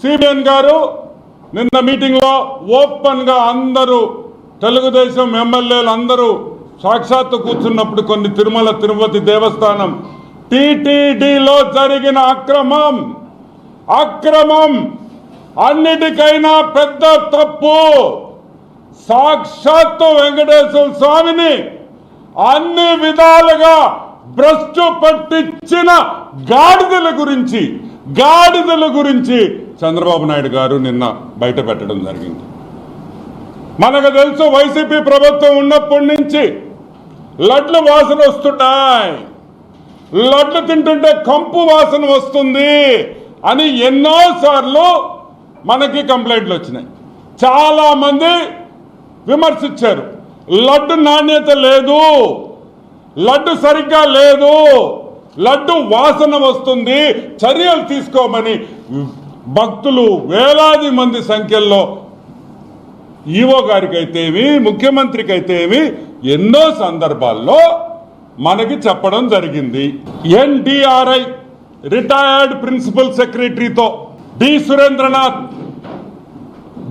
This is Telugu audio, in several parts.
సిబిఎన్ గారు నిన్న మీటింగ్లో ఓపెన్గా అందరూ తెలుగుదేశం ఎమ్మెల్యేలు అందరూ సాక్షాత్తు కూర్చున్నప్పుడు కొన్ని తిరుమల తిరుపతి దేవస్థానం టిటిడిలో జరిగిన అక్రమం. అక్రమం. అన్నిటికైనా పెద్ద తప్పు. సాక్షాత్తు వెంకటేశ్వర స్వామిని అన్ని విధాలుగా భ్రష్టు పట్టించిన గాడిదల గురించి గాడిదల గురించి చంద్రబాబు నాయుడు గారు నిన్న బయట పెట్టడం జరిగింది. మనకు తెలుసు వైసీపీ ప్రభుత్వం ఉన్నప్పటి నుంచి లడ్లు వాసన వస్తున్నాయి లడ్లు తింటుంటే కంపు వాసన వస్తుంది అని ఎన్నోసార్లు మనకి కంప్లైంట్లు వచ్చినాయి. చాలామంది విమర్శించారు. లడ్డు నాణ్యత లేదు. లడ్డు సరిగ్గా లేదు. లడ్డు వాసన వస్తుంది. చర్యలు తీసుకోమని భక్తులు వేలాది మంది సంఖ్యలో ఈవో గారికి అయితేమి ముఖ్యమంత్రికి అయితేమి ఎన్నో సందర్భాల్లో మనకి చెప్పడం జరిగింది. NDRI retired principal సెక్రటరీతో D Surendranath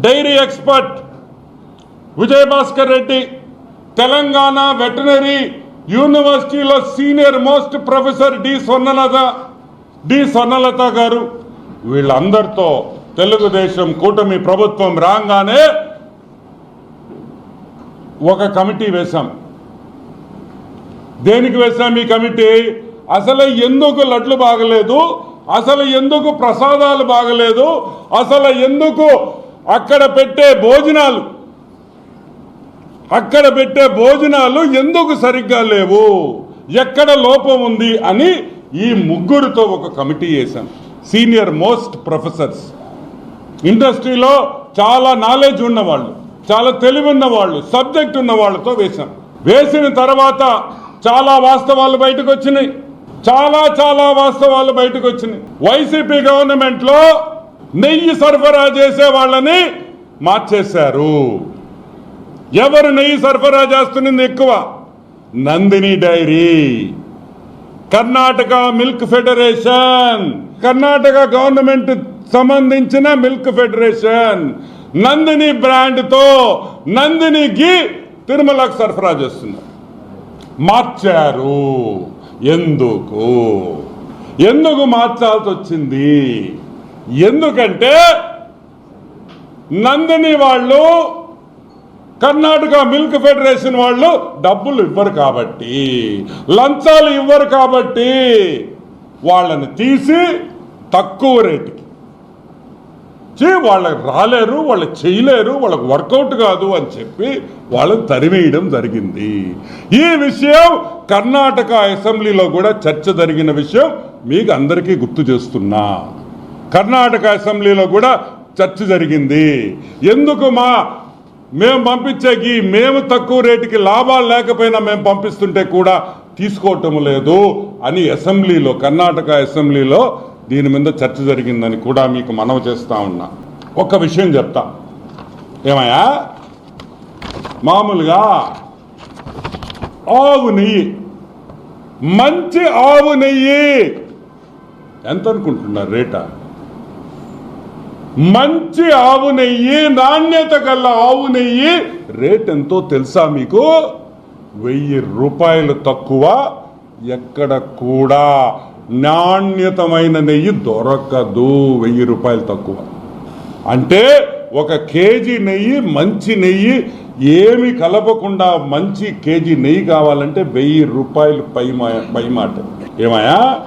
dairy expert Vijayabhaskar Reddy Telangana veterinary యూనివర్సిటీలో senior most professor D Swarnalatha D Swarnalatha garu వీళ్ళందరితో తెలుగుదేశం కూటమి ప్రభుత్వం రాగానే ఒక కమిటీ వేశాం. దేనికి వేశాం ఈ కమిటీ? అసలు ఎందుకు లడ్లు బాగలేదు? అసలు ఎందుకు ప్రసాదాలు బాగలేదు? అసలు ఎందుకు అక్కడ పెట్టే భోజనాలు? అక్కడ పెట్టే భోజనాలు ఎందుకు సరిగ్గా లేవు? ఎక్కడ లోపం ఉంది అని ఈ ముగ్గురితో ఒక కమిటీ వేశాం. Senior most professors. ఇండస్ట్రీలో చాలా నాలెడ్జ్ ఉన్నవాళ్ళు చాలా తెలివి ఉన్న వాళ్ళు సబ్జెక్ట్ ఉన్న వాళ్ళతో వేశాం. వేసిన తర్వాత చాలా వాస్తవాలు బయటకు వచ్చినాయి చాలా చాలా వాస్తవాలు బయటకు వచ్చినాయి వైసీపీ గవర్నమెంట్లో నెయ్యి సరఫరా చేసే వాళ్ళని మార్చేశారు. ఎవరు నెయ్యి సరఫరా చేస్తున్నది ఎక్కువ? Nandini dairy. Karnataka milk federation. Karnataka government సంబంధించిన మిల్క్ ఫెడరేషన్ నందిని బ్రాండ్తో నందినికి నందిని తిరుమలకు సరఫరా చేస్తున్నారు మార్చారు. ఎందుకు? ఎందుకు మార్చాల్సి వచ్చింది? ఎందుకంటే నందిని వాళ్ళు కర్ణాటక మిల్క్ ఫెడరేషన్ వాళ్ళు డబ్బులు ఇవ్వరు కాబట్టి లంచాలు ఇవ్వరు కాబట్టి వాళ్ళని తీసి తక్కువ రేటుకి చే వాళ్ళకి రాలేరు వాళ్ళు చేయలేరు వాళ్ళకి వర్కౌట్ కాదు అని చెప్పి వాళ్ళని తరిమేయడం జరిగింది. ఈ విషయం కర్ణాటక అసెంబ్లీలో కూడా చర్చ జరిగిన విషయం మీకు అందరికీ గుర్తు చేస్తున్నా. కర్ణాటక అసెంబ్లీలో కూడా చర్చ జరిగింది. ఎందుకు మా మేము పంపించేకి మేము తక్కువ రేటుకి లాభాలు లేకపోయినా మేము పంపిస్తుంటే కూడా తీసుకోవటం లేదు అని అసెంబ్లీలో కర్ణాటక అసెంబ్లీలో దీని మీద చర్చ జరిగిందని కూడా మీకు మనవి చేస్తా ఉన్నా. ఒక్క విషయం చెప్తా. ఏమయ్యా? మామూలుగా ఆవు నెయ్యి మంచి ఆవు నెయ్యి ఎంత అనుకుంటున్నారు రేటా? మంచి ఆవు నెయ్యి నాణ్యత గల ఆవు నెయ్యి రేట్ ఎంతో తెలుసా మీకు? వెయ్యి రూపాయలు తక్కువ ఎక్కడ కూడా నాణ్యతమైన నెయ్యి దొరకదు వెయ్యి రూపాయలు తక్కువ. అంటే ఒక కేజీ నెయ్యి మంచి నెయ్యి ఏమి కలపకుండా మంచి కేజీ నెయ్యి కావాలంటే వెయ్యి రూపాయలు పై మా- పై మాట ఏమయ్యా?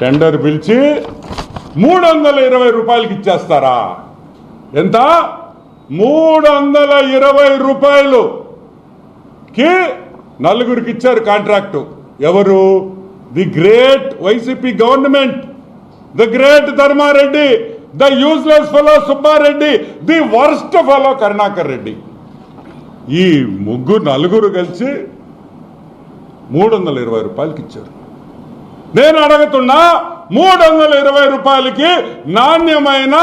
టెండర్ పిలిచి మూడు వందల ఇరవై రూపాయలకి ఇచ్చేస్తారా? ఎంత? మూడు వందల ఇరవై రూపాయలుకి నలుగురికి ఇచ్చారు కాంట్రాక్టు. ఎవరు? The great YCP government the great Dharma Reddy the useless fellow Subba Reddy the worst fellow Karunakar Reddy. ఈ ముగ్గురు నలుగురు కలిసి మూడు వందల ఇరవై రూపాయలకి ఇచ్చారు. నేను అడుగుతున్నా మూడు వందల ఇరవై రూపాయలకి నాణ్యమైన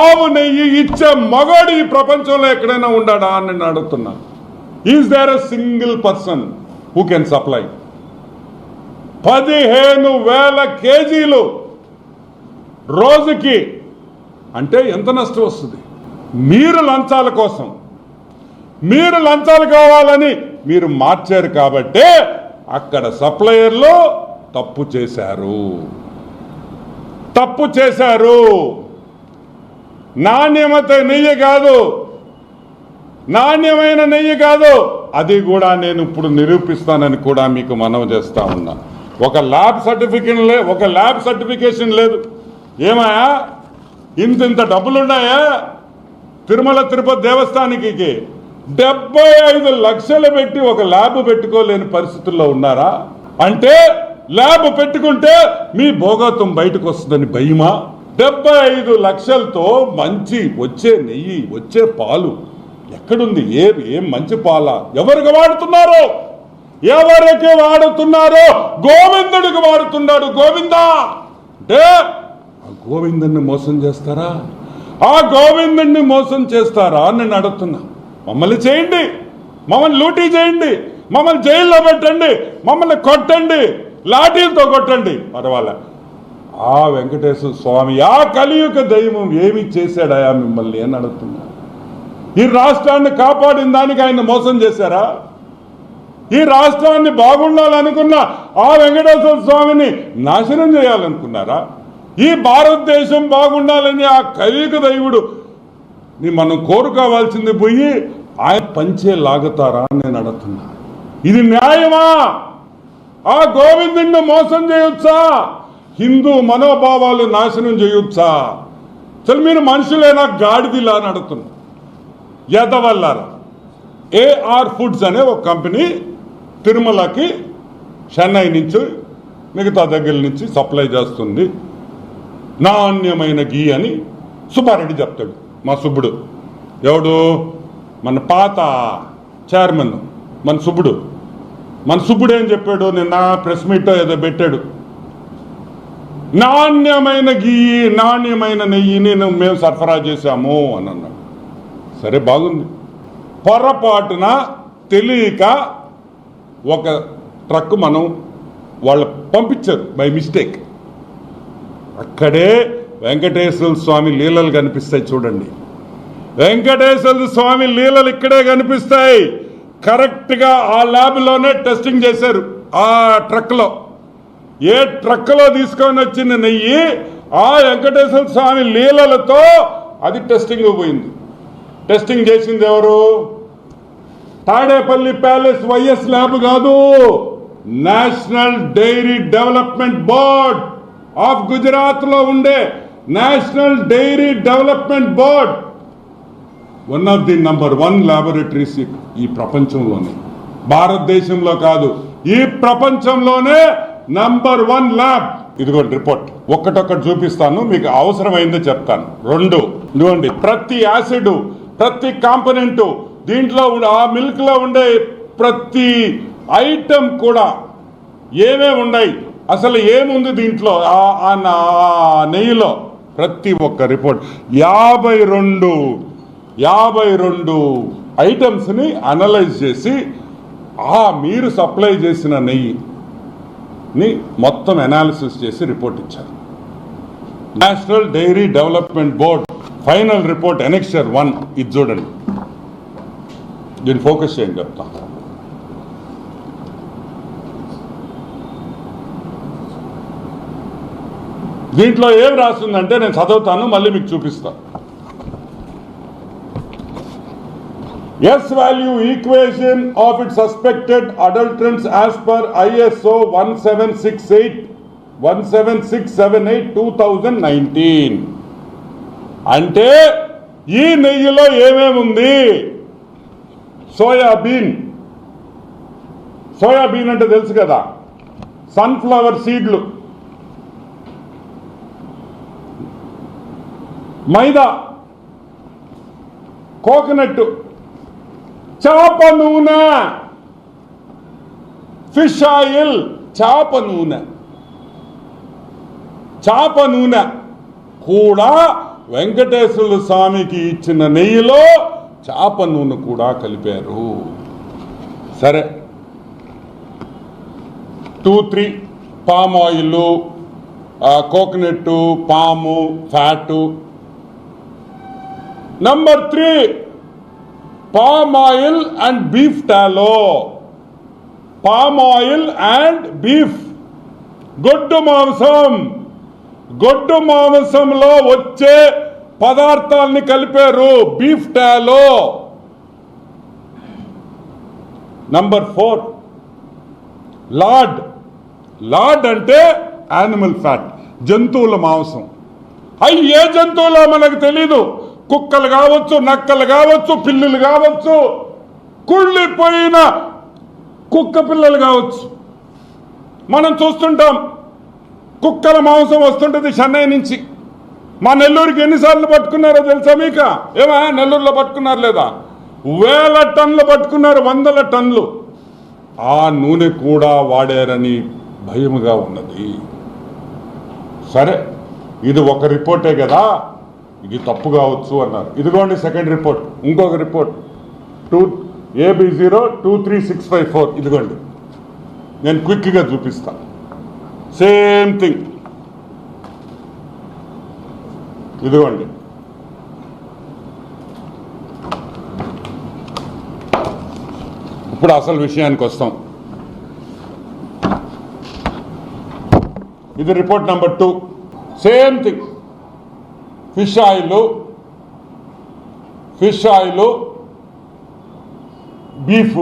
ఆవు నెయ్యి ఇచ్చే మగోడు ఈ ప్రపంచంలో ఎక్కడైనా ఉండాడా అని నేను అడుగుతున్నా. Is there a single person who can supply పదిహేను వేల కేజీలు రోజుకి. అంటే ఎంత నష్టం వస్తుంది? మీరు లంచాల కోసం. మీరు లంచాలు కావాలని మీరు మార్చారు కాబట్టే అక్కడ సప్లయర్లు తప్పు చేశారు. తప్పు చేశారు. నాణ్యమత నెయ్యి కాదు. నాణ్యమైన నెయ్యి కాదు. అది కూడా నేను ఇప్పుడు నిరూపిస్తానని కూడా మీకు మనవి చేస్తా ఉన్నా. ఒక ల్యాబ్ సర్టిఫికేట్ లే ఒక ల్యాబ్ సర్టిఫికేషన్ లేదు. ఏమాయా ఇంత ఇంత డబ్బులు ఉన్నాయా తిరుమల తిరుపతి దేవస్థానికి డెబ్బై ఐదు లక్షలు పెట్టి ఒక ల్యాబ్ పెట్టుకోలేని పరిస్థితుల్లో ఉన్నారా? అంటే ల్యాబ్ పెట్టుకుంటే మీ భోగత్వం బయటకు వస్తుందని భయమా? డెబ్బై ఐదు లక్షలతో మంచి వచ్చే నెయ్యి వచ్చే పాలు ఎక్కడుంది? ఏ ఏం మంచి పాల? ఎవరికి వాడుతున్నారు? ఎవరికి వాడుతున్నారో గోవిందుడికి వాడుతున్నాడు గోవిందా? అంటే ఆ గోవిందుని మోసం చేస్తారా? ఆ గోవిందుణ్ణి మోసం చేస్తారా అని నేను అడుగుతున్నా. మమ్మల్ని చేయండి. మమ్మల్ని లూటీ చేయండి. మమ్మల్ని జైల్లో పెట్టండి. మమ్మల్ని కొట్టండి. లాఠీలతో కొట్టండి. పర్వాలే. ఆ వెంకటేశ్వర స్వామి ఆ కలియుగ దైవం ఏమి చేశాడయా మిమ్మల్ని అని అడుగుతున్నా. ఈ రాష్ట్రాన్ని కాపాడిన దానికి ఆయన మోసం చేశారా? ఈ రాష్ట్రాన్ని బాగుండాలనుకున్న ఆ వెంకటేశ్వర స్వామిని నాశనం చేయాలనుకున్నారా? ఈ భారతదేశం బాగుండాలని ఆ కవిక దైవుడు మనం కోరుకోవాల్సింది పోయి ఆయన పంచే లాగుతారా అని నేను అడుగుతున్నా. ఇది న్యాయమా? ఆ గోవిందుణ్ణి మోసం చేయొచ్చా? హిందూ మనోభావాలు నాశనం చేయొచ్చా? అసలు మీరు మనుషులేనా గాడిదిలా అని అడుగుతున్నా. ఎదవల్లారా ఏఆర్ ఫుడ్స్ అనే ఒక కంపెనీ తిరుమలకి చెన్నై నుంచి మిగతా దగ్గర నుంచి సప్లై చేస్తుంది. నాణ్యమైన గీ అని సుబ్బారెడ్డి చెప్తాడు. మా సుబ్బుడు. ఎవడు? మన పాత చైర్మన్. మన సుబ్బుడు. మన సుబ్బుడు ఏం చెప్పాడు? నిన్న ప్రెస్ మీట్ ఏదో పెట్టాడు. నాణ్యమైన గీ నాణ్యమైన నెయ్యిని మేము సరఫరా చేశాము అని అన్నాడు. సరే బాగుంది. పొరపాటున తెలియక ఒక ట్రక్ మనం వాళ్ళు పంపించారు బై మిస్టేక్ అక్కడే వెంకటేశ్వర స్వామి లీలలు కనిపిస్తాయి చూడండి. వెంకటేశ్వర స్వామి లీలలు ఇక్కడే కనిపిస్తాయి. కరెక్ట్గా ఆ ల్యాబ్లోనే టెస్టింగ్ చేశారు ఆ ట్రక్లో ఏ ట్రక్లో తీసుకొని వచ్చిన నెయ్యి ఆ వెంకటేశ్వర స్వామి లీలలతో అది టెస్టింగ్ పోయింది. టెస్టింగ్ చేసింది ఎవరు? తాడేపల్లి ప్యాలెస్ వైఎస్ ల్యాబ్ కాదు. National dairy development board of గుజరాత్లో ఉండే national dairy development board. One of the number one laboratories ఈ ప్రపంచంలోనే. భారతదేశంలో కాదు. ఈ ప్రపంచంలోనే నంబర్ వన్ ల్యాబ్ ఇదిగోండి రిపోర్ట్ ఒక్కటొక్కటి చూపిస్తాను మీకు అవసరమైందో చెప్తాను. రెండు. ఇదిగోండి. ప్రతి యాసిడ్ ప్రతి కాంపనెంటు దీంట్లో ఉండే ఆ మిల్క్లో ఉండే ప్రతి ఐటమ్ కూడా ఏమేమి ఉన్నాయి? అసలు ఏముంది దీంట్లో? ఆ- ఆ నెయ్యిలో ప్రతి ఒక్క రిపోర్ట్ యాభై రెండు యాభై రెండు ఐటమ్స్ని అనలైజ్ చేసి ఆ మీరు సప్లై చేసిన నెయ్యిని మొత్తం అనాలిసిస్ చేసి రిపోర్ట్ ఇచ్చారు. National dairy development board final report annexure one ఇది చూడండి. దీన్ని ఫోకస్ చేయండి చెప్తా. దీంట్లో ఏం రాస్తుందంటే నేను చదువుతాను మళ్ళీ మీకు చూపిస్తా. S value equation of it suspected adulterants as per ISO one seven six eight one seven six seven eight two thousand nineteen అంటే ఈ నెయ్యిలో ఏమేముంది? సోయాబీన్. సోయాబీన్ అంటే తెలుసు కదా. సన్ఫ్లవర్ సీడ్లు. మైదా. కోకోనట్. చేప నూనె. Fish oil. చేప నూనె. చేప నూనె. కూడా వెంకటేశ్వర స్వామికి ఇచ్చిన నెయ్యిలో చేప నూనె కూడా కలిపారు. సరే. Two three palm oil coconut palm fat number three palm oil and beef tallow palm oil and beef గొడ్డు మాంసం. గొడ్డు మాంసంలో వచ్చే పదార్థాలని కలిపారు beef tallow. Number four lard. Lard అంటే యానిమల్ ఫ్యాట్ జంతువుల మాంసం. అవి ఏ జంతువులో మనకు తెలీదు? కుక్కలు కావచ్చు నక్కలు కావచ్చు పిల్లులు కావచ్చు కుళ్ళిపోయిన కుక్క పిల్లలు కావచ్చు. మనం చూస్తుంటాం కుక్కల మాంసం వస్తుంటుంది చెన్నై నుంచి. మా నెల్లూరుకి ఎన్నిసార్లు పట్టుకున్నారో తెలుసా మీక? ఏమా నెల్లూరులో పట్టుకున్నారు లేదా? వేల టన్లు పట్టుకున్నారు వందల టన్లు ఆ నూనె కూడా వాడారని భయముగా ఉన్నది. సరే ఇది ఒక రిపోర్టే కదా? ఇది తప్పు కావచ్చు అన్నారు. ఇదిగోండి సెకండ్ రిపోర్ట్ ఇంకొక report. Two AB zero two three six five four. ఇదిగోండి. నేను క్విక్గా చూపిస్తాను సేమ్ థింగ్. ఇదిగోండి. ఇప్పుడు అసలు విషయానికి వస్తాం. ఇది report number two. Same thing. Fish oil fish oil beef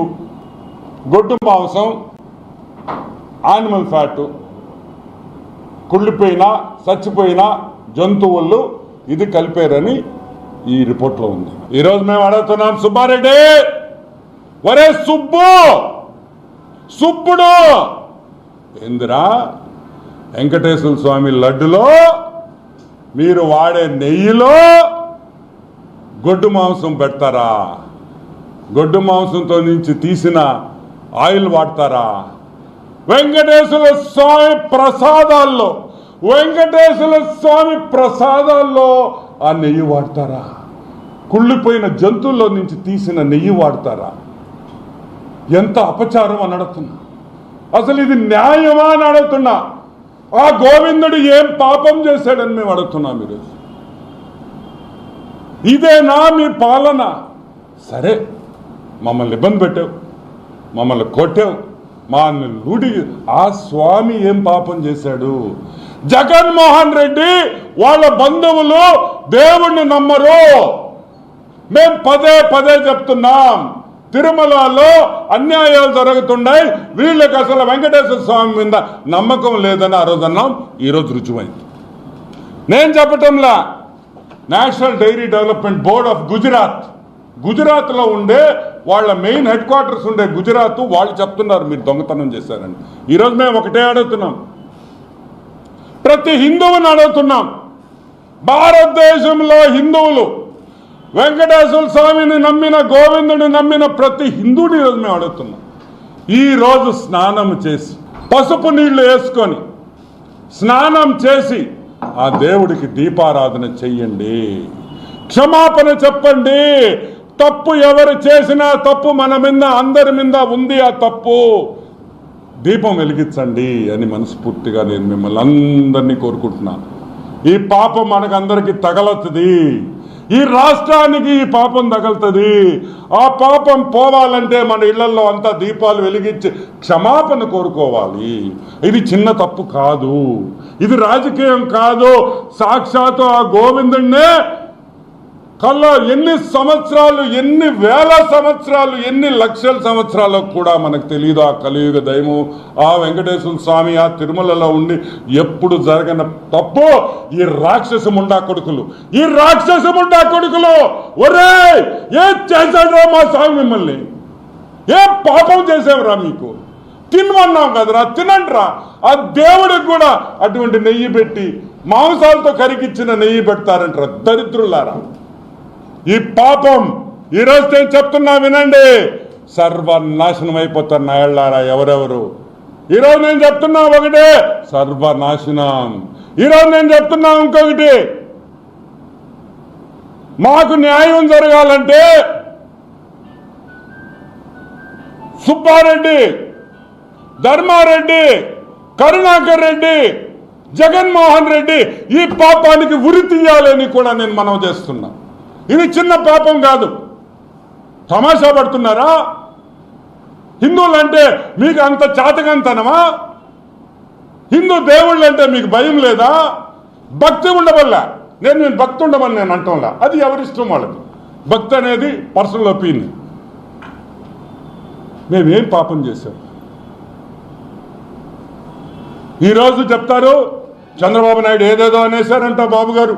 గొడ్డు మాంసం యానిమల్ ఫ్యాట్ కుళ్ళిపోయిన చచ్చిపోయిన జంతువులు ఇది కలిపారని ఈ రిపోర్ట్లో ఉంది. ఈరోజు మేము అడుగుతున్నాం సుబ్బారెడ్డి! వరే సుబ్బు! సుబ్బుడు! ఇందిరా వెంకటేశ్వర స్వామి లడ్డులో మీరు వాడే నెయ్యిలో గొడ్డు మాంసం పెడతారా? గొడ్డు మాంసంతో నుంచి తీసిన ఆయిల్ వాడతారా? వెంకటేశ్వర స్వామి ప్రసాదాల్లో వెంకటేశ్వర స్వామి ప్రసాదాల్లో ఆ నెయ్యి వాడతారా? కుళ్ళిపోయిన జంతువుల్లో నుంచి తీసిన నెయ్యి వాడతారా? ఎంత అపచారం అని అడుగుతున్నా. అసలు ఇది న్యాయమా అని అడుగుతున్నా. ఆ గోవిందుడు ఏం పాపం చేశాడని మేము అడుగుతున్నాం ఈరోజు ఇదేనా మీ పాలన? సరే మమ్మల్ని ఇబ్బంది పెట్టావు మమ్మల్ని కొట్టావు మా లూడి ఆ స్వామి ఏం పాపం చేశాడు? జగన్మోహన్ రెడ్డి వాళ్ళ బంధువులు దేవుణ్ణి నమ్మరు. మేం పదే పదే చెప్తున్నాం. తిరుమలలో అన్యాయాలు జరుగుతున్నాయి. వీళ్ళకి అసలు వెంకటేశ్వర స్వామి మీద నమ్మకం లేదని ఆ రోజు అన్నాం. ఈరోజు రుజువైంది. నేను చెప్పటంలా national dairy development board of Gujarat గుజరాత్లో ఉండే వాళ్ళ మెయిన్ హెడ్ క్వార్టర్స్ ఉండే గుజరాత్ వాళ్ళు చెప్తున్నారు మీరు దొంగతనం చేశారని. ఈరోజు మేము ఒకటే అడుగుతున్నాం. ప్రతి హిందువుని అడుగుతున్నాం. భారతదేశంలో హిందువులు వెంకటేశ్వర స్వామిని నమ్మిన గోవిందుని నమ్మిన ప్రతి హిందువుని ఈరోజు మేము అడుగుతున్నాం. ఈ రోజు స్నానం చేసి పసుపు నీళ్ళు వేసుకొని స్నానం చేసి ఆ దేవుడికి దీపారాధన చెయ్యండి. క్షమాపణ చెప్పండి. తప్పు ఎవరు చేసినా తప్పు మన మీద అందరి మీద ఉంది ఆ తప్పు. దీపం వెలిగించండి అని మనస్ఫూర్తిగా నేను మిమ్మల్ని అందరినీ కోరుకుంటున్నాను ఈ పాపం మనకందరికీ తగలతుంది ఈ రాష్ట్రానికి ఈ పాపం తగలుతుంది ఆ పాపం పోవాలంటే మన ఇళ్ళలో అంతా దీపాలు వెలిగించి క్షమాపణ కోరుకోవాలి. ఇది చిన్న తప్పు కాదు. ఇది రాజకీయం కాదు. సాక్షాత్తు ఆ గోవిందుడినే కల్లా ఎన్ని సంవత్సరాలు ఎన్ని వేల సంవత్సరాలు ఎన్ని లక్షల సంవత్సరాలు కూడా మనకు తెలియదు ఆ కలియుగ దయము ఆ వెంకటేశ్వర స్వామి ఆ తిరుమలలో ఉండి ఎప్పుడు జరగన తప్పు ఈ రాక్షస ముండా కొడుకులు. ఈ రాక్షస ముండా కొడుకులు! ఒరే! ఏ చేశాడ్రా మా స్వామి మిమ్మల్ని? ఏ పాపం చేసావురా మీకు? తినమన్నాం కదరా తినండిరా. ఆ దేవుడికి కూడా అటువంటి నెయ్యి పెట్టి మాంసాలతో కరిగిచ్చిన నెయ్యి పెడతారంటారా దరిద్రులారా? ఈ పాపం ఈరోజు నేను చెప్తున్నా వినండి. సర్వనాశనం అయిపోతారు నాయళ్ళారా ఎవరెవరు? ఈరోజు నేను చెప్తున్నా ఒకటే సర్వనాశనం. ఈరోజు నేను చెప్తున్నా ఇంకొకటి. మాకు న్యాయం జరగాలంటే సుబ్బారెడ్డి ధర్మారెడ్డి కరుణాకర్ రెడ్డి జగన్మోహన్ రెడ్డి ఈ పాపానికి ఉరి తీయాలని కూడా నేను మనం చేస్తున్నా. ఇది చిన్న పాపం కాదు. తమాషా పడుతున్నారా? హిందువులు అంటే మీకు అంత చాతకంతనమా? హిందూ దేవుళ్ళు అంటే మీకు భయం లేదా? భక్తి ఉండవల్ల? నేను నేను భక్తి ఉండమని నేను అంటంలా. అది ఎవరిష్టం వాళ్ళకి? భక్తి అనేది పర్సనల్ ఒపీనియన్. మేమేం పాపం చేశాం? ఈరోజు చెప్తారు చంద్రబాబు నాయుడు ఏదేదో అనేశారంట బాబు గారు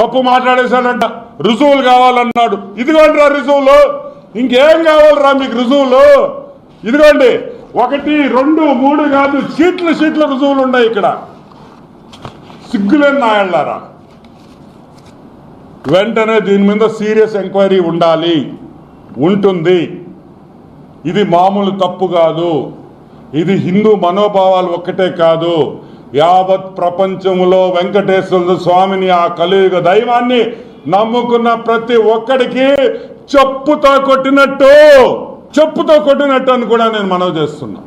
తప్పు మాట్లాడేశారంట. రుజువులు కావాలన్నాడు. ఇదిగోండి రా రుజువులు. ఇంకేం కావాలరా మీకు రుజువులు? ఇదిగోండి. ఒకటి రెండు మూడు కాదు సీట్ల సీట్ల రుజువులు ఉన్నాయి ఇక్కడ. సిగ్గులేని నాయళ్ళారా వెంటనే దీని మీద సీరియస్ ఎంక్వైరీ ఉండాలి. ఉంటుంది. ఇది మామూలు తప్పు కాదు. ఇది హిందూ మనోభావాలు ఒక్కటే కాదు. యావత్ ప్రపంచంలో వెంకటేశ్వర స్వామిని ఆ కలియుగ దైవాన్ని నమ్ముకున్న ప్రతి ఒక్కడికి చెప్పుతో కొట్టినట్టు చెప్పుతో కొట్టినట్టు అని కూడా నేను మనవి చేస్తున్నా.